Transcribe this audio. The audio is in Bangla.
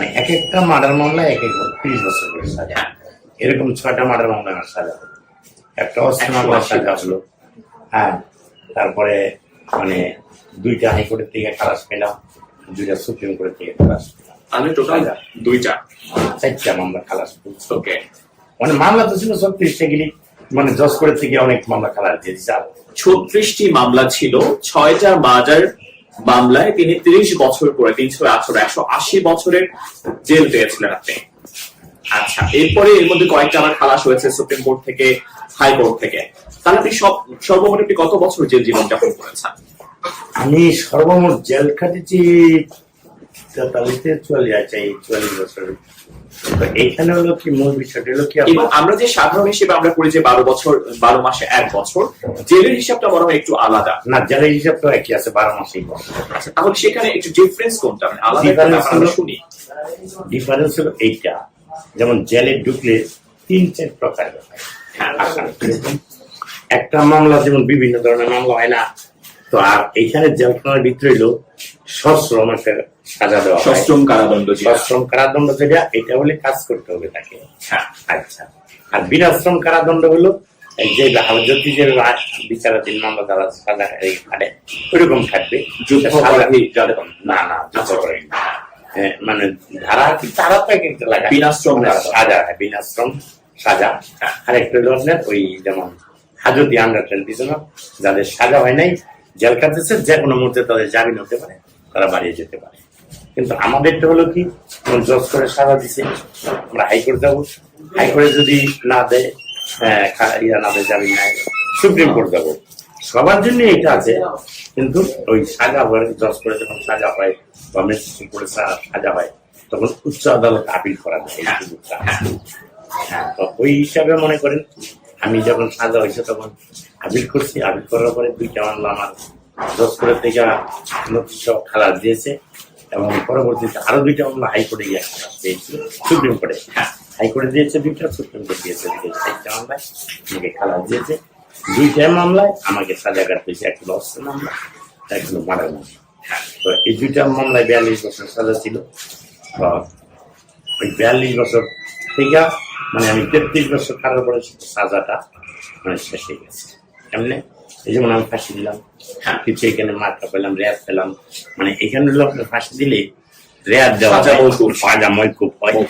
মানে এক একটা মার্ডার মামলা এক এক তিরিশ বছর করে সাজা। এরকম ছয়টা মার্ডার মামলা আমার সাজা। হলো। একটা অস্ত্র মামলা সাজা হলো হ্যাঁ তারপরে মানে দুইটা হাইকোর্টের থেকে খালাস পেলাম দুইটা সুপ্রিম কোর্টের থেকে খালাস পেলাম। আমি টোটাল দুইটা? চারটা মামলা খালাস ওকে। মানে মামলা তো ছিল ছত্রিশটা গেলি মানে জজ কোর্টের থেকে অনেক মামলা খালাস দিয়ে দিচ্ছে আর ছত্রিশটি মামলা ছিল ছয়টা মার্ডার মামলায় তিনি তিরিশ বছর করে, তিনশো আঠারো, একশো আশি বছরের জেল পেয়েছিলেন আপনি। আচ্ছা এরপরে এর মধ্যে কয়েকটা আমার খালাস হয়েছে সুপ্রিম কোর্ট থেকে হাইকোর্ট থেকে। তাহলে আপনি সব, সর্বমোট কত বছর জেল জীবন যাপন করেছেন? আমি সর্বমোট জেল খাটেছি তেতাল্লিশে চুয়াল্লিশ আছে এই চুয়াল্লিশ বছর। এইখানে হলো কি মূল বিষয়টা? হলো কি আমরা যে সাধারণ হিসেবে আমরা করি যে বারো বছর বারো মাসে এক বছর জেলের হিসাবটা একটু আলাদা। না জেলের হিসাব তো একই আছে বারো মাসেই আচ্ছা তাহলে সেখানে একটু ডিফারেন্স কোনটা? মানে আলাদা শুনি। ডিফারেন্স হলো এইটা যেমন জেলে ঢুকলে তিন চার প্রকার হ্যাঁ। একটা মামলা যেমন বিভিন্ন ধরনের মামলা হয় না তো আর এইখানে জেলখানার ভিতরে হইল সশ্রম একটা সাজা দেওয়া সশ্রম কারাদণ্ড সশ্রম কারাদণ্ড যেটা এটা হলে কাজ করতে হবে তাকে। হ্যাঁ আচ্ছা। আর বিনাশ্রম কারাদণ্ড হলো যে হাজতি যে বিচারাধীন মামলা দ্বারা সাজা এই খাটে ওইরকম যাদের না না। হ্যাঁ, মানে ধারা কি তারা তো এক লাগায় বিনাশ্রম সাজা বিনাশ্রম সাজা। আর একটা হলো ওই যেমন হাজতি আন্ডার টেন যাদের সাজা হয় নাই জেল কাটতেছে যে কোনো মুহূর্তে তাদের জামিন হতে পারে, তারা বাড়িয়ে যেতে পারে। কিন্তু আমাদেরটা হলো কি জজ করে সাজা দিছে, আমরা হাইকোর্ট যাব। হাইকোর্টে যদি না দেয় ইয়া না দেয়, জামিন নাই, সুপ্রিম কোর্ট যাব। সবার জন্য এটা আছে, কিন্তু ওই সাজা হয় জজ করে যখন সাজা হয়, বা ম্যাজিস্ট্রেট করে সাজা হয়, তখন উচ্চ আদালত আপিল করা যায় হ্যাঁ ওই হিসাবে মনে করেন আমি যখন সাজা হয়েছে তখন আপিল করছি আপিল করার পরে দুইটা মামলা আমার করে থেকে নোটিশ সহ খালাস দিয়েছে এবং পরবর্তীতে আরও দুইটা মামলা হাইকোর্টে গিয়ে সুপ্রিম কোর্টে। হাইকোর্টে দিয়েছে দুইটা, সুপ্রিম কোর্ট দিয়েছে চারটা মামলায় আমাকে খালাস দিয়েছে। দুইটা মামলায় আমাকে সাজা কাটতে হয়েছে একটা অস্ত্র মামলা একটা হলো মার্ডার মামলা। তো এই দুইটা মামলায় বিয়াল্লিশ বছর সাজা ছিল। ওই বিয়াল্লিশ বছর থেকে মানে আমি তেত্রিশ বছর খারাপ পরে সাজাটা মানে শেষ হয়ে গেছে। এমনি এই যেমন আমি ফাঁসি দিলাম। হ্যাঁ কিছু এখানে মাথা পেলাম রেয়াত পেলাম। মানে এখানে লোক ফাঁসি দিলে রেয়াত দেওয়া সাজা যায়, মওকুফ। ময় খুব হয়।